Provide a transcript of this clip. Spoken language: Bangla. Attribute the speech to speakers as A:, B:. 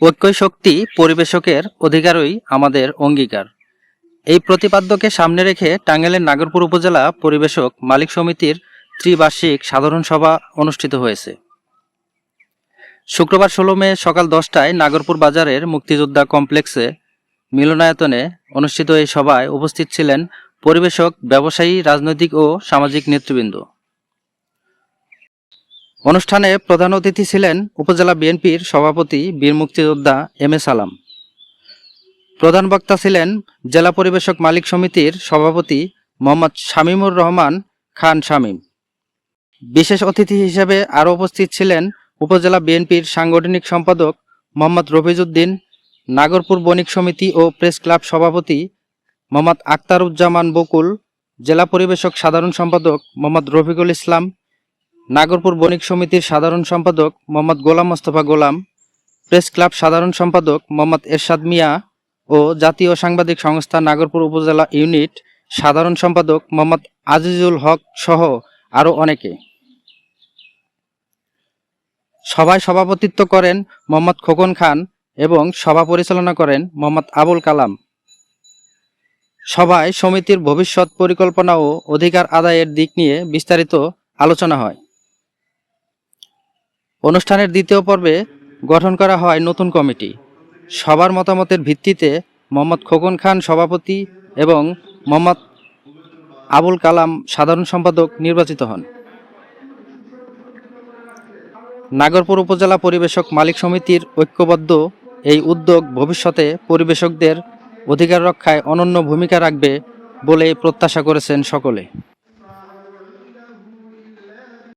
A: ঐক্যই শক্তি পরিবেশকের অধিকারই আমাদের অঙ্গীকার। এই প্রতিপাদ্যকে সামনে রেখে টাঙ্গাইলের নাগরপুর উপজেলা পরিবেশক মালিক সমিতির ত্রিবার্ষিক সাধারণ সভা অনুষ্ঠিত হয়েছে। শুক্রবার ষোলো মে সকাল দশটায় নাগরপুর বাজারের মুক্তিযোদ্ধা কমপ্লেক্সে মিলনায়তনে অনুষ্ঠিত এই সভায় উপস্থিত ছিলেন পরিবেশক, ব্যবসায়ী, রাজনৈতিক ও সামাজিক নেতৃবৃন্দ। অনুষ্ঠানে প্রধান অতিথি ছিলেন উপজেলা বিএনপির সভাপতি বীর মুক্তিযোদ্ধা এম এ সালাম। প্রধান বক্তা ছিলেন জেলা পরিবেশক মালিক সমিতির সভাপতি মোহাম্মদ শামীমুর রহমান খান শামীম। বিশেষ অতিথি হিসেবে আরও উপস্থিত ছিলেন উপজেলা বিএনপির সাংগঠনিক সম্পাদক মোহাম্মদ রফিজউদ্দিন, নাগরপুর বণিক সমিতি ও প্রেস ক্লাব সভাপতি মোহাম্মদ আক্তারুজ্জামান বকুল, জেলা পরিবেশক সাধারণ সম্পাদক মোহাম্মদ রফিকুল ইসলাম নাগরপুর বণিক সমিতির সাধারণ সম্পাদক মোহাম্মদ গোলাম মোস্তফা গোলাম, প্রেস ক্লাব সাধারণ সম্পাদক মোহাম্মদ এরশাদ মিয়া ও জাতীয় সাংবাদিক সংস্থা নাগরপুর উপজেলা ইউনিট সাধারণ সম্পাদক মোহাম্মদ আজিজুল হক সহ আরও অনেকে। সভায় সভাপতিত্ব করেন মোহাম্মদ খোকন খান এবং সভা পরিচালনা করেন মোহাম্মদ আবুল কালাম। সভায় সমিতির ভবিষ্যৎ পরিকল্পনা ও অধিকার আদায়ের দিক নিয়ে বিস্তারিত আলোচনা হয়। অনুষ্ঠানের দ্বিতীয় পর্বে গঠন করা হয় নতুন কমিটি। সবার মতামতের ভিত্তিতে মোহাম্মদ খোকন খান সভাপতি এবং মোহাম্মদ আবুল কালাম সাধারণ সম্পাদক নির্বাচিত হন। নাগরপুর উপজেলা পরিবেশক মালিক সমিতির ঐক্যবদ্ধ এই উদ্যোগ ভবিষ্যতে পরিবেশকদের অধিকার রক্ষায় অনন্য ভূমিকা রাখবে বলে প্রত্যাশা করেছেন সকলে।